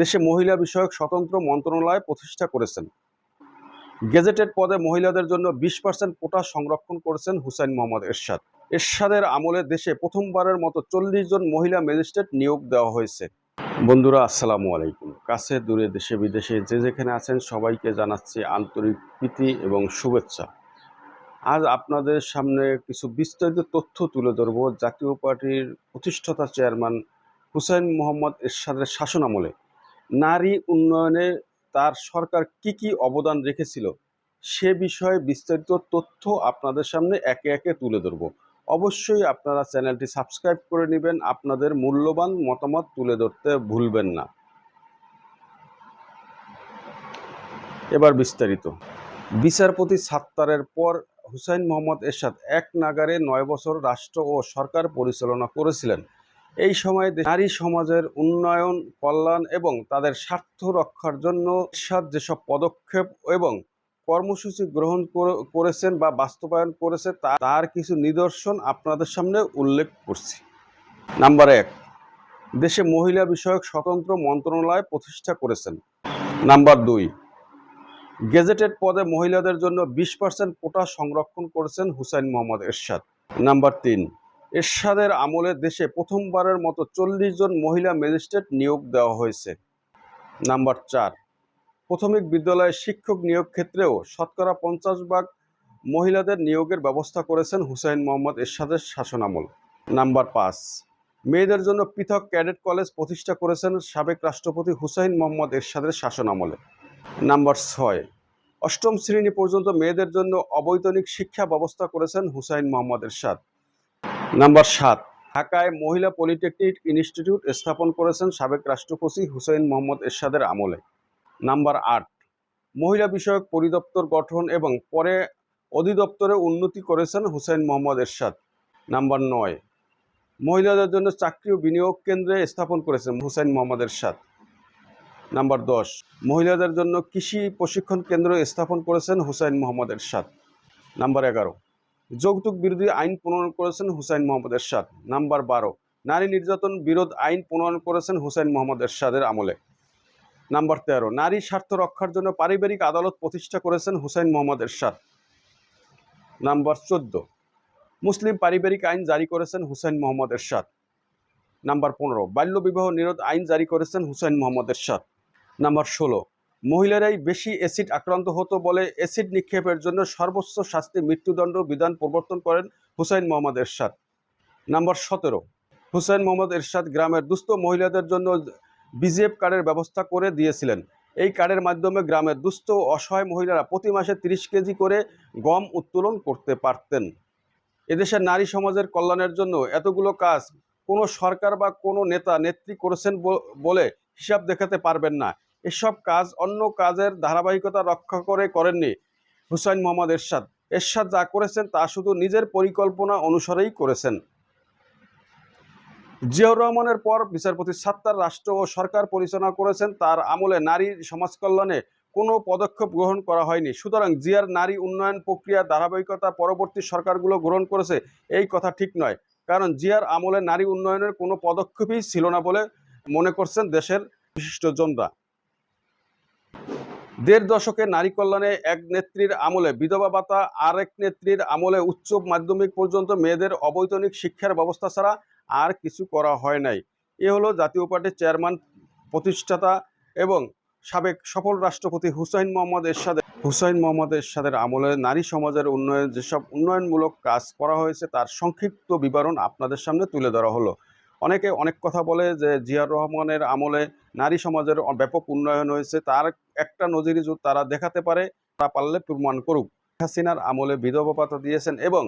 দেশে মহিলা বিষয়ক স্বতন্ত্র মন্ত্রণালয় প্রতিষ্ঠা করেছেন। গেজেটেড পদে মহিলাদের জন্য বিশ পার্সেন্ট কোটা সংরক্ষণ করেছেন হুসাইন মোহাম্মদ এরশাদ। এরশাদের আমলে দেশে প্রথমবারের মতো চল্লিশ জন মহিলা ম্যাজিস্ট্রেট নিয়োগ দেওয়া হয়েছে। বন্ধুরা, আসসালামু আলাইকুম। কাছে, দূরে, দেশে, বিদেশে যে যেখানে আছেন সবাইকে জানাচ্ছি আন্তরিক প্রীতি এবং শুভেচ্ছা। আজ আপনাদের সামনে কিছু বিস্তারিত তথ্য তুলে ধরব। জাতীয় পার্টির প্রতিষ্ঠাতা চেয়ারম্যান হুসাইন মোহাম্মদ এরশাদের শাসনামলে। নারী উন্নয়নে তার সরকার কি কি অবদান রেখেছিল, সে বিষয়ে বিস্তারিত তথ্য আপনাদের সামনে একে একে তুলে ধরব। অবশ্যই আপনারা চ্যানেলটি সাবস্ক্রাইব করে নেবেন, আপনাদের মূল্যবান মতামত তুলে ধরতে ভুলবেন না। এবার বিস্তারিত। বিচারপতি সাত্তারের পর হুসাইন মোহাম্মদ এরশাদ এক নাগারে নয় বছর রাষ্ট্র ও সরকার পরিচালনা করেছিলেন। এই সময়ে নারী সমাজের উন্নয়ন, কল্যাণ এবং তাদের স্বার্থ রক্ষার জন্য এরশাদ যেসব পদক্ষেপ এবং কর্মসূচি গ্রহণ করেছেন বা বাস্তবায়ন করেছে তার কিছু নিদর্শন আপনাদের সামনে উল্লেখ করছি। নাম্বার এক, দেশে মহিলা বিষয়ক স্বতন্ত্র মন্ত্রণালয় প্রতিষ্ঠা করেছেন। নাম্বার দুই, গেজেটেড পদে মহিলাদের জন্য বিশ পার্সেন্ট কোটা সংরক্ষণ করেছেন হুসাইন মোহাম্মদ এরশাদ। নাম্বার তিন এরশাদের আমলে দেশে প্রথমবারের মতো চল্লিশ জন মহিলা ম্যাজিস্ট্রেট নিয়োগ দেওয়া হয়েছে। নাম্বার চার, প্রাথমিক বিদ্যালয়ে শিক্ষক নিয়োগ ক্ষেত্রেও শতকরা পঞ্চাশ ভাগ মহিলাদের নিয়োগের ব্যবস্থা করেছেন হুসাইন মোহাম্মদ এরশাদের শাসনামল। নাম্বার পাঁচ, মেয়েদের জন্য পৃথক ক্যাডেট কলেজ প্রতিষ্ঠা করেছেন সাবেক রাষ্ট্রপতি হুসাইন মোহাম্মদ এরশাদের শাসনামলে। নাম্বার ছয়, অষ্টম শ্রেণি পর্যন্ত মেয়েদের জন্য অবৈতনিক শিক্ষা ব্যবস্থা করেছেন হুসাইন মোহাম্মদ এরশাদ। নাম্বার সাত। ঢাকায় মহিলা পলিটেকনিক ইনস্টিটিউট স্থাপন করেছেন সাবেক রাষ্ট্রপতি হুসাইন মোহাম্মদ এরশাদের আমলে। নাম্বার আট, মহিলা বিষয়ক পরিদপ্তর গঠন এবং পরে অধিদপ্তরে উন্নতি করেছেন হুসাইন মোহাম্মদ এরশাদ। নাম্বার নয়, মহিলাদের জন্য চাকরি ও বিনিয়োগ কেন্দ্রে স্থাপন করেছেন হুসাইন মোহাম্মদ এরশাদ। নাম্বার দশ, মহিলাদের জন্য কৃষি প্রশিক্ষণ কেন্দ্র স্থাপন করেছেন হুসাইন মোহাম্মদ এরশাদ। নাম্বার এগারো যৌতুক বিরোধী আইন প্রণয়ন করেছেন হুসাইন মোহাম্মদ এরশাদ। নাম্বার বারো, নারী নির্যাতন বিরোধ আইন প্রণয়ন করেছেন হুসাইন মোহাম্মদ এরশাদের আমলে। নাম্বার তেরো, নারী স্বার্থ রক্ষার জন্য পারিবারিক আদালত প্রতিষ্ঠা করেছেন হুসাইন মোহাম্মদ এরশাদ। নাম্বার চোদ্দ, মুসলিম পারিবারিক আইন জারি করেছেন হুসাইন মোহাম্মদ এরশাদ। নাম্বার পনেরো, বাল্যবিবাহ নিরোধ আইন জারি করেছেন হুসাইন মোহাম্মদ এরশাদ। নাম্বার ষোলো মহিলারাই বেশি অ্যাসিড আক্রান্ত হতো বলে অ্যাসিড নিক্ষেপের জন্য সর্বোচ্চ শাস্তি মৃত্যুদণ্ড বিধান প্রবর্তন করেন হুসাইন মোহাম্মদ এরশাদ। নাম্বার সতেরো। হুসাইন মোহাম্মদ এরশাদ গ্রামের দুস্থ মহিলাদের জন্য বিজেপ কার্ডের ব্যবস্থা করে দিয়েছিলেন। এই কার্ডের মাধ্যমে গ্রামের দুস্থ অসহায় মহিলারা প্রতি মাসে তিরিশ কেজি করে গম উত্তোলন করতে পারতেন। এদেশের নারী সমাজের কল্যাণের জন্য এতগুলো কাজ কোনো সরকার বা কোনো নেতা নেত্রী করেছেন বলে হিসাব দেখাতে পারবেন না। এসব কাজ অন্য কাজের ধারাবাহিকতা রক্ষা করে করেননি হুসাইন মোহাম্মদ এরশাদ। এরশাদ যা করেছেন তা শুধু নিজের পরিকল্পনা অনুসারেই করেছেন। জিয়াউর রহমানের পর বিচারপতি সাত্তার রাষ্ট্র ও সরকার পরিচালনা করেছেন, তার আমলে নারী সমাজ কল্যাণে কোনো পদক্ষেপ গ্রহণ করা হয়নি। সুতরাং জিয়ার নারী উন্নয়ন প্রক্রিয়া, ধারাবাহিকতা, পরবর্তী সরকারগুলো গ্রহণ করেছে, এই কথা ঠিক নয়। কারণ জিয়ার আমলে নারী উন্নয়নের কোনো পদক্ষেপই ছিল না বলে মনে করছেন দেশের বিশিষ্টজনরা দেড় দশকে নারী কল্যাণে এক নেত্রীর আমলে, বিধবা ভাতা আর এক নেত্রীর আমলে উচ্চ মাধ্যমিক পর্যন্ত মেয়েদের অবৈতনিক শিক্ষার ব্যবস্থা ছাড়া আর কিছু করা হয় নাই। এ হলো জাতীয় পার্টির চেয়ারম্যান, প্রতিষ্ঠাতা এবং সাবেক সফল রাষ্ট্রপতি হুসাইন মোহাম্মদ এরশাদের। হুসাইন মোহাম্মদ এরশাদের আমলে নারী সমাজের উন্নয়ন, যেসব উন্নয়নমূলক কাজ করা হয়েছে, তার সংক্ষিপ্ত বিবরণ আপনাদের সামনে তুলে ধরা হলো। অনেকে অনেক কথা বলে যে জিয়াউর রহমানের আমলে নারী সমাজের ব্যাপক উন্নয়ন হয়েছে, তার একটা নজির তারা দেখাতে পারে, তারা পারলে প্রমাণ করুক। হাসিনার আমলে বিধবা ভাতা দিয়েছেন এবং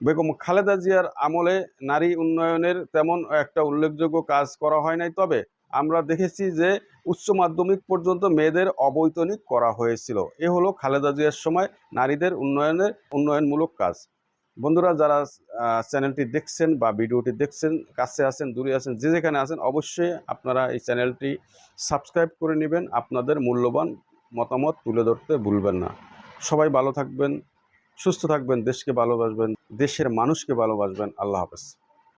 বেগম খালেদা জিয়ার আমলে নারী উন্নয়নের তেমন একটা উল্লেখযোগ্য কাজ করা হয় নাই। তবে আমরা দেখেছি যে উচ্চ মাধ্যমিক পর্যন্ত মেয়েদের অবৈতনিক করা হয়েছিল। এ হলো খালেদা জিয়ার সময় নারীদের উন্নয়নের উন্নয়নমূলক কাজ। বন্ধুরা, যারা চ্যানেলটি দেখছেন বা ভিডিওটি দেখছেন, কাছে আছেন, দূরে আছেন, যে যেখানে আছেন, অবশ্যই আপনারা এই চ্যানেলটি সাবস্ক্রাইব করে নেবেন। আপনাদের মূল্যবান মতামত তুলে ধরতে ভুলবেন না। সবাই ভালো থাকবেন, সুস্থ থাকবেন, দেশকে ভালোবাসবেন, দেশের মানুষকে ভালোবাসবেন। আল্লাহ হাফেজ।